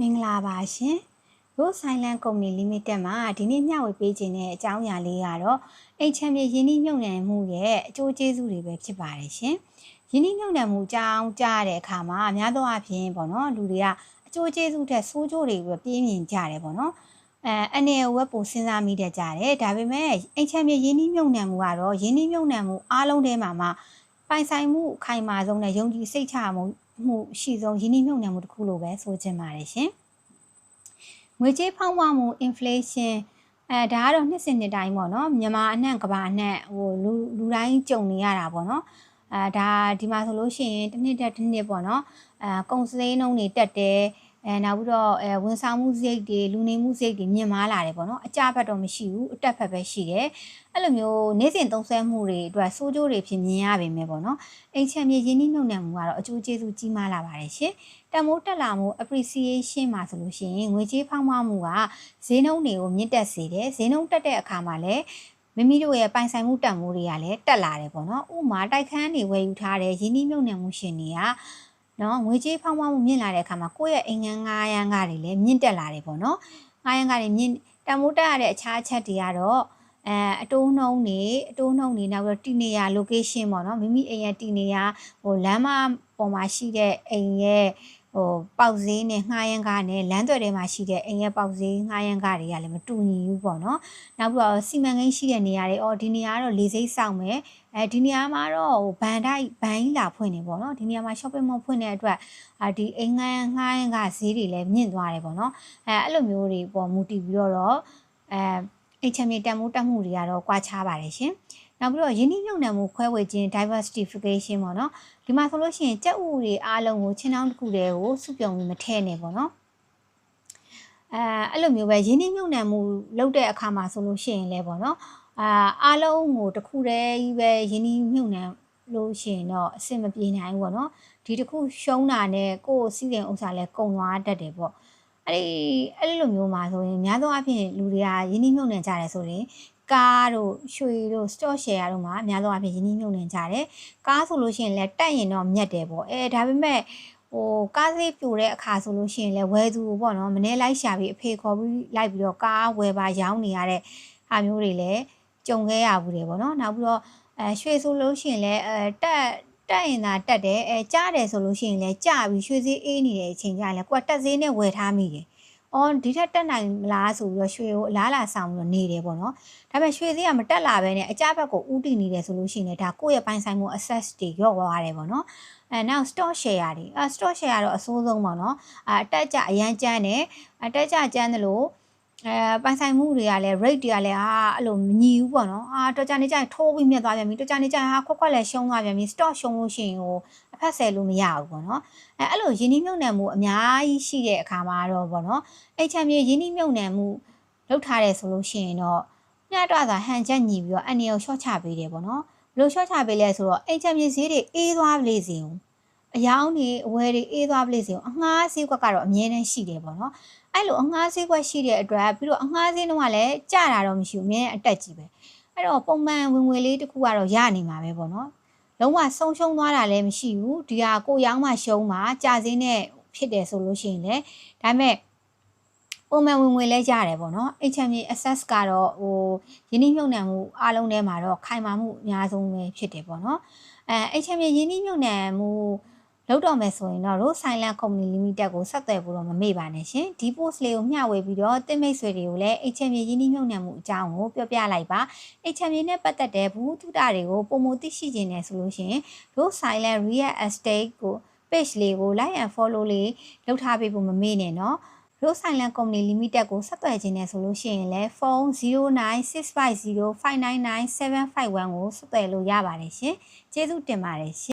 မင်္ဂလာပါရှင် Rose Silent Company Limited မှာဒီနေ့မျှဝေပေးခြင်းတဲ့အကြောင်းအရာလေးကတော့အိမ်ချမ်းမြေရင်းနှီးမြှုပ်နှံမှုရဲ့အကျိုးကျေးဇူးတွေပဲဖြစ်ပါတယ်ရှင်ရင်းနှီးမြှုပ်နှံမှုအကြောင်းကြားတဲ့အခါမှာအများသောအားဖြင့်ပေါ့နော်လူတွေကအကျိုးကျေးဇူးထက်ဆိုးကျိုးတွေပဲပြင်းမြင်ကြတယ်ပေါ့နော်အဲအနေဝက်ပိုစဉ်းစားမိတတ်ကြတယ်ဒါပေမဲ့အိမ်ချမ်းမြေရင်းနှီးမြှုပ်နှံမှုကတော့ရင်းနှီးမြှုပ်နှံမှုအားလုံးထဲမှာမှ ပိုင်ဆိုင်မှုအခိုင်အမာဆုံးနဲ့ယုံကြည်စိတ်ချမှုမှုရှိဆုံးရင်းနှီးမြှုပ်နှံမှုတစ်ခုလို့ပဲဆိုချင်ပါတယ်ရှင်ငွေကြေးဖောင်းပွားမှု inflation အဲဒါကတော့နှစ်စဉ်နှစ်တိုင်းပေါ့နော်မြန်မာအနှံ့ကဘာအနှံ့ဟိုလူလူတိုင်းကြုံနေရတာပေါ့နော်အဲဒါဒီမှာဆိုလို့ရှိရင်တစ်နှစ်တက်တစ်နှစ်ပေါ့နော်အဲကုန်စည်နှုန်းတွေတက်တယ် အဲနောက်ပြီးတော့အဲဝန်ဆောင်မှုစရိတ်တွေလူနေမှုစရိတ်တွေမြင့်မားလာတယ်ပေါ့နော်အကြဘက်တော့မရှိဘူးအတက်ဘက်ပဲရှိတယ်အဲ့လိုမျိုးနေ့စဉ်သုံးစွဲမှုတွေအတွက်စိုးကျိုးတွေဖြစ်မြင်ရပါမယ်ပေါ့နော်အိမ်ချမ်းမြေရင်းနှီးမြှုပ်နှံမှုကတော့အကျိုးကျေးဇူးကြီးမားလာပါတယ်ရှင်တမိုးတက်လာမှု appreciation မှာဆိုလို့ရှိရင်ငွေကြေးဖောင်းပွားမှုကဈေးနှုန်းတွေကိုမြင့်တက်စေတယ်ဈေးနှုန်းတက်တဲ့အခါမှာလည်းမိမိတို့ရဲ့ပိုင်ဆိုင်မှုတန်ဖိုးတွေကလည်းတက်လာတယ်ပေါ့နော်ဥမာတိုက်ခန်းတွေဝယ်ယူထားတဲ့ရင်းနှီးမြှုပ်နှံမှုရှင်တွေက နော်ငွေကြေးဖောင်းပွားမှုမြင့်လာတဲ့အခါမှာကိုယ့်ရဲ့အိမ်ငန်း900ကတွေလည်းမြင့်တက်လာတယ်ပေါ့နော်900ကတွေမြင့်တန်ဖိုးတက်ရတဲ့အခြားအချက်တွေကတော့အဲအတိုးနှုံးနေအတိုးနှုံးနေနောက်ပြီးတော့တည်နေရ location ပေါ့နော်မိမိအိမ်ရဲ့တည်နေရဟိုလမ်းမပေါ်မှာရှိတဲ့အိမ်ရဲ့ ဟိုပေါက်ဈေးနဲ့ငှားရမ်းကားနဲ့လမ်းသွယ်ထဲမှာရှိတဲ့အိမ်ရဲ့ပေါက်ဈေးငှားရမ်းကားတွေကလည်းမတူညီဘူးပေါ့နော်နောက်ပြီးတော့စီမံကိန်းရှိတဲ့နေရာတွေအော်ဒီနေရာကတော့လေစိတ်စောင့်မယ်အဲဒီနေရာမှာတော့ဟိုဘန်တိုက်ဘန်ကြီးလာဖွင့်နေပေါ့နော်ဒီနေရာမှာ shopping mall ဖွင့်တဲ့အတွက်အာဒီအိမ်ငန်းငှားရမ်းကားဈေးတွေလည်းမြင့်သွားတယ်ပေါ့နော်အဲအဲ့လိုမျိုးတွေပေါ်မူတည်ပြီးတော့အဲအိမ်ချမ်းမြေတန်မိုးတက်မှုတွေကတော့ကွာခြားပါတယ်ရှင် နောက်ပြီးတော့ယင်းနှိမ့်ညုံနယ်မှုခွဲဝေခြင်း diversification ပေါ့နော်ဒီမှာဆိုလို့ရှိရင်ကြက်ဥတွေအားလုံးကိုချင်းနှောင်းတစ်ခုတည်းကိုစုပြုံပြီးမထည့်နဲ့ပေါ့နော်အဲအဲ့လိုမျိုးပဲယင်းနှိမ့်ညုံနယ်မှုလုပ်တဲ့အခါမှာဆိုလို့ရှိရင်လည်းပေါ့နော်အာအားလုံးကိုတစ်ခုတည်းကြီးပဲယင်းနှိမ့်ညုံနယ်လို့ရှိရင်တော့အဆင်မပြေနိုင်ဘူးပေါ့နော်ဒီတစ်ခုရှုံးတာနဲ့ကိုယ့်စီစဉ်ဥစ္စာလဲကုံသွားတတ်တယ်ပေါ့အဲ့ဒီအဲ့လိုမျိုးမှာဆိုရင်များသောအားဖြင့်လူတွေကယင်းနှိမ့်ညုံနယ်ကြတယ်ဆိုရင် ကားတို့ရွှေတို့ store share တို့မှာအများဆုံးအဖြစ်ရင်းနှီးမြှုပ်နှံကြတယ်။ကားဆိုလို့ရှိရင်လည်းတက်ရင်တော့မြတ်တယ်ပေါ့။အဲဒါပေမဲ့ဟိုကားဈေးပြိုတဲ့အခါဆိုလို့ရှိရင်လည်းဝယ်သူပေါ့နော်မနေ့လိုက်ရှာပြီးအဖေခေါ်ပြီးလိုက်ပြီးတော့ကားဝယ်ပါရောင်းနေရတဲ့ဟာမျိုးတွေလည်းကြုံခဲ့ရဘူးတယ်ပေါ့နော်။နောက်ပြီးတော့အဲရွှေဆိုလို့ရှိရင်လည်းအဲတက်တက်ရင်သာတက်တယ်အဲကြားတယ်ဆိုလို့ရှိရင်လည်းကြားပြီးရွှေဈေးအေးနေတဲ့အချိန်ကျရင်လည်းကိုကတက်ဈေးနဲ့ဝယ်ထားမိတယ်။ အော်ဒီထက်တက်နိုင်မလားဆိုပြီးတော့ရွှေကိုအလားလာဆောင်ပြီးတော့နေတယ်ပေါ့နော်ဒါပေမဲ့ရွှေဈေးကမတက်လာဘဲနဲ့အကြဘက်ကိုဥတည်နေတယ်ဆိုလို့ရှိရင်လည်းဒါကိုယ့်ရဲ့ပိုင်ဆိုင်မှု access တွေရော့သွားတယ်ပေါ့နော်အဲနောက် stock share တွေအဲ stock share ကတော့အဆိုးဆုံးပေါ့နော်အဲအတက်ကြအရန်ကျန်းတယ်အတက်ကြကျန်းတယ်လို့အဲပိုင်ဆိုင်မှုတွေကလည်း rate တွေကလည်းဟာအဲ့လိုမညီဘူးပေါ့နော်အာတော်ကြနေကြရင်ထိုးပြီးမြတ်သွားပြန်ပြီတော်ကြနေကြရင်ဟာခွက်ခွက်လည်းရှုံးသွားပြန်ပြီ stock ရှုံးလို့ရှိရင်ဟို အဖက်ဆယ်လို့မရဘူးပေါ့နော်အဲအဲ့လိုယင်းနှိမ့်မြုပ်နှံမှုအများကြီးရှိတဲ့အခါမှာတော့ပေါ့နော်အဲ့ချမ်းမြေယင်းနှိမ့်မြုပ်နှံမှုလောက်ထားတယ်ဆိုလို့ရှိရင်တော့မျှတတာဟန်ချက်ညီပြီးတော့အနေကိုရှော့ချပေးတယ်ပေါ့နော်ဘယ်လိုရှော့ချပေးလဲဆိုတော့အိမ်ချမ်းမြေဈေးတွေအေးသွားလေစီအောင်အယောင်တွေအဝယ်တွေအေးသွားပလိစေအောင်အငှားဈေးကွက်ကတော့အမြဲတမ်းရှိတယ်ပေါ့နော်အဲ့လိုအငှားဈေးကွက်ရှိတဲ့အတွက်ပြီးတော့အငှားဈေးနှုန်းကလည်းကျတာတော့မရှိဘူးအမြဲအတက်ကြီးပဲအဲ့တော့ပုံမှန်ဝင်ငွေလေးတစ်ခုကတော့ရနေမှာပဲပေါ့နော် လုံးဝဆုံးရှုံးသွားတာလည်းမရှိဘူးဒီဟာကိုရောင်းမှရှုံးမှကြာစင်းနဲ့ဖြစ်တယ်ဆိုလို့ရှိရင်လည်းဒါပေမဲ့ပုံမှန်ဝင်ငွေလဲရတယ်ပေါ့နော် HMA access ကတော့ဟိုယင်းနှိမ့်မြုံနှံမှုအားလုံးထဲမှာတော့ခိုင်မာမှုအများဆုံးပဲဖြစ်တယ်ပေါ့နော်အဲ HMA ယင်းနှိမ့်မြုံနှံမှု လောက်တော့မယ်ဆိုရင်တော့ Silent Company Limited ကိုဆက်သွယ်ဖို့တော့မမေ့ပါနဲ့ရှင်ဒီ post လေးကိုမျှဝေပြီးတော့တင်မိတ်ဆွေတွေကိုလည်း HMY ရင်းနှီးမြှုပ်နှံမှုအကြောင်းကိုပြောပြလိုက်ပါ HMY နဲ့ပတ်သက်တဲ့ဘူးတုဒတွေကိုပုံမသိရှိခြင်းနဲ့ဆိုလို့ရှင်တို့ Silent Real Estate ကို page လေးကို like and follow လေးလုပ်ထားပေးဖို့မမေ့နဲ့နော် Road Silent Company Limited ကိုဆက်သွယ်ခြင်းနဲ့ဆိုလို့ရှိရင်လည်းဖုန်း096505997551ကိုဆက်သွယ်လို့ရပါတယ်ရှင်။ကျေးဇူးတင်ပါတယ်ရှင်။